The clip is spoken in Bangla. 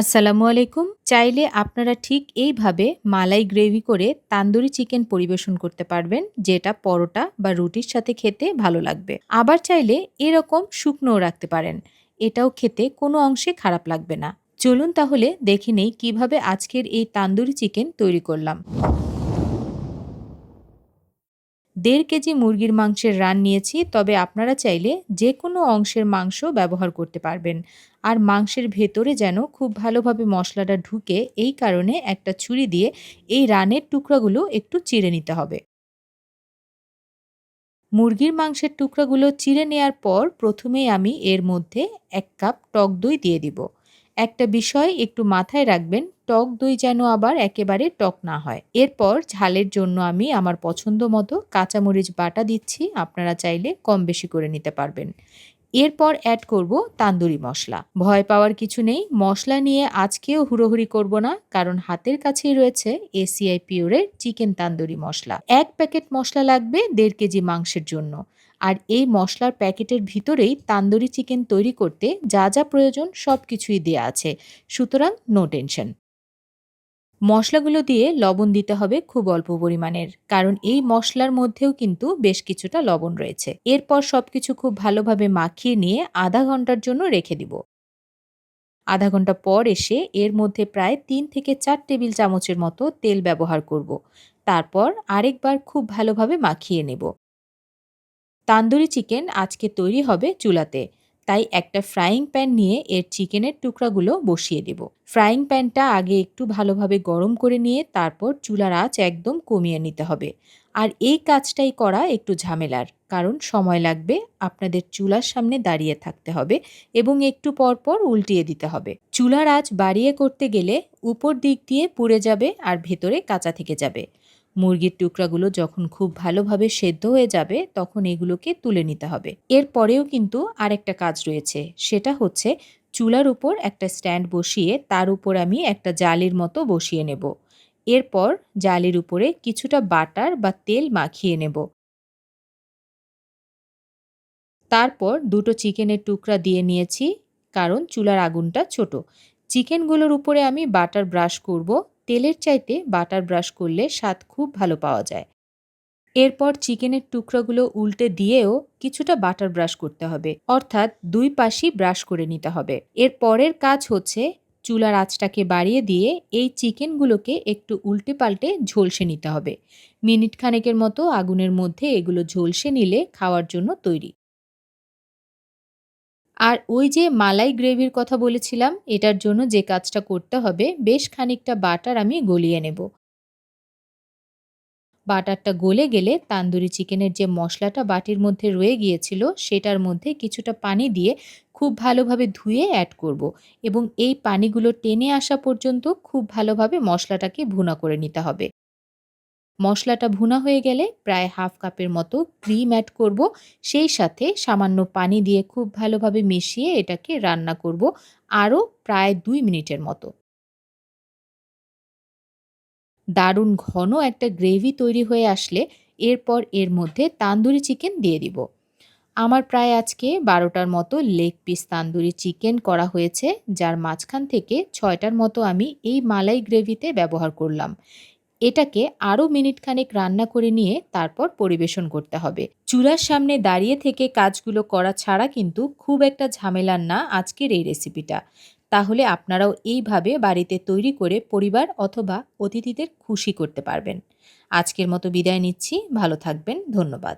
আসসালামু আলাইকুম। চাইলে আপনারা ঠিক এইভাবে মালাই গ্রেভি করে তান্দুরি চিকেন পরিবেশন করতে পারবেন, যেটা পরোটা বা রুটির সাথে খেতে ভালো লাগবে। আবার চাইলে এরকম শুকনোও রাখতে পারেন। এটাও খেতে কোনো অংশে খারাপ লাগবে না। চলুন তাহলে দেখে নেই কীভাবে আজকের এই তান্দুরি চিকেন তৈরি করলাম। দেড় কেজি মুরগির মাংসের রান নিয়েছি, তবে আপনারা চাইলে যে কোনো অংশের মাংস ব্যবহার করতে পারবেন। আর মাংসের ভেতরে যেন খুব ভালোভাবে মশলাটা ঢুকে, এই কারণে একটা ছুরি দিয়ে এই রানের টুকরাগুলো একটু চিড়ে নিতে হবে। মুরগির মাংসের টুকরাগুলো চিড়ে নেওয়ার পর প্রথমেই আমি এর মধ্যে এক কাপ টক দই দিয়ে দিব। একটা বিষয় একটু মাথায় রাখবেন, টক দই যেন আবার একেবারে টক না হয়। এরপর ঝালের জন্য আমি আমার পছন্দ মতো কাঁচামরিচ বাটা দিচ্ছি, আপনারা চাইলে কম বেশি করে নিতে পারবেন। এরপর অ্যাড করব তান্দুরি মশলা। ভয় পাওয়ার কিছু নেই, মশলা নিয়ে আজকেও হুড়োহুড়ি করব না, কারণ হাতের কাছেই রয়েছে এসিআই পিওরের চিকেন তান্দুরি মশলা। এক প্যাকেট মশলা লাগবে দেড় কেজি মাংসের জন্য। আর এই মশলার প্যাকেটের ভিতরেই তান্দুরি চিকেন তৈরি করতে যা যা প্রয়োজন সব কিছুই দেওয়া আছে। সুতরাং নো টেনশন মশলাগুলো দিয়ে লবণ দিতে হবে খুব অল্প পরিমাণের, কারণ এই মশলার মধ্যেও কিন্তু বেশ কিছুটা লবণ রয়েছে। এরপর সব কিছু খুব ভালোভাবে মাখিয়ে নিয়ে আধা ঘণ্টার জন্য রেখে দিব। আধা ঘণ্টা পর এসে এর মধ্যে প্রায় তিন থেকে চার টেবিল চামচের মতো তেল ব্যবহার করব। তারপর আরেকবার খুব ভালোভাবে মাখিয়ে নেব। তান্দুরি চিকেন আজকে তৈরি হবে চুলাতে। তাই একটা ফ্রাইং প্যান নিয়ে এর চিকেনের টুকরাগুলো বসিয়ে দেব। ফ্রাইং প্যানটা আগে একটু ভালোভাবে গরম করে নিয়ে তারপর চুলার আঁচ একদম কমিয়ে নিতে হবে। আর এই কাজটাই করা একটু ঝামেলার, কারণ সময় লাগবে, আপনাদের চুলার সামনে দাঁড়িয়ে থাকতে হবে এবং একটু পর পর উল্টিয়ে দিতে হবে। চুলার আঁচ বাড়িয়ে করতে গেলে উপর দিক দিয়ে পুড়ে যাবে আর ভেতরে কাঁচা থেকে যাবে। মুরগির টুকরাগুলো যখন খুব ভালোভাবে সেদ্ধ হয়ে যাবে, তখন এগুলোকে তুলে নিতে হবে। এরপরেও কিন্তু আরেকটা কাজ রয়েছে, সেটা হচ্ছে চুলার উপর একটা স্ট্যান্ড বসিয়ে তার উপর আমি একটা জালির মতো বসিয়ে নেব। এরপর জালির উপরে কিছুটা বাটার বা তেল মাখিয়ে নেব। তারপর দুটো চিকেনের টুকরা দিয়ে নিয়েছি, কারণ চুলার আগুনটা ছোট। চিকেনগুলোর উপরে আমি বাটার ব্রাশ করব তেলের চাইতে বাটার ব্রাশ করলে স্বাদ খুব ভালো পাওয়া যায়। এরপর চিকেনের টুকরোগুলো উল্টে দিয়েও কিছুটা বাটার ব্রাশ করতে হবে, অর্থাৎ দুই পাশই ব্রাশ করে নিতে হবে। এর পরের কাজ হচ্ছে চুলার আঁচটাকে বাড়িয়ে দিয়ে এই চিকেনগুলোকে একটু উল্টে পাল্টে ঝলসে নিতে হবে। মিনিট খানেকের মতো আগুনের মধ্যে এগুলো ঝলসে নিলে খাওয়ার জন্য তৈরি। আর ওই যে মালাই গ্রেভির কথা বলেছিলাম, এটার জন্য যে কাজটা করতে হবে, বেশ খানিকটা বাটার আমি গলিয়ে নেব। বাটারটা গলে গেলে তান্দুরি চিকেনের যে মশলাটা বাটির মধ্যে রয়ে গিয়েছিল, সেটার মধ্যে কিছুটা পানি দিয়ে খুব ভালোভাবে ধুয়ে অ্যাড করব এবং এই পানিগুলো টেনে আসা পর্যন্ত খুব ভালোভাবে মশলাটাকে ভুনা করে নিতে হবে। মশলাটা ভুনা হয়ে গেলে প্রায় হাফ কাপের মতো ক্রিম অ্যাড করব। সেই সাথে সামান্য পানি দিয়ে খুব ভালোভাবে মিশিয়ে এটাকে রান্না করব আরও প্রায় দুই মিনিটের মতো। দারুণ ঘন একটা গ্রেভি তৈরি হয়ে আসলে এরপর এর মধ্যে তান্দুরি চিকেন দিয়ে দিব। আমার প্রায় আজকে বারোটার মতো লেগ পিস তান্দুরি চিকেন করা হয়েছে, যার মাঝখান থেকে ছয়টার মতো আমি এই মালাই গ্রেভিতে ব্যবহার করলাম। এটাকে আরও মিনিটখানেক রান্না করে নিয়ে তারপর পরিবেশন করতে হবে। চুলার সামনে দাঁড়িয়ে থেকে কাজগুলো করা ছাড়া কিন্তু খুব একটা ঝামেলার না আজকের এই রেসিপিটা। তাহলে আপনারাও এইভাবে বাড়িতে তৈরি করে পরিবার অথবা অতিথিদের খুশি করতে পারবেন। আজকের মতো বিদায় নিচ্ছি, ভালো থাকবেন, ধন্যবাদ।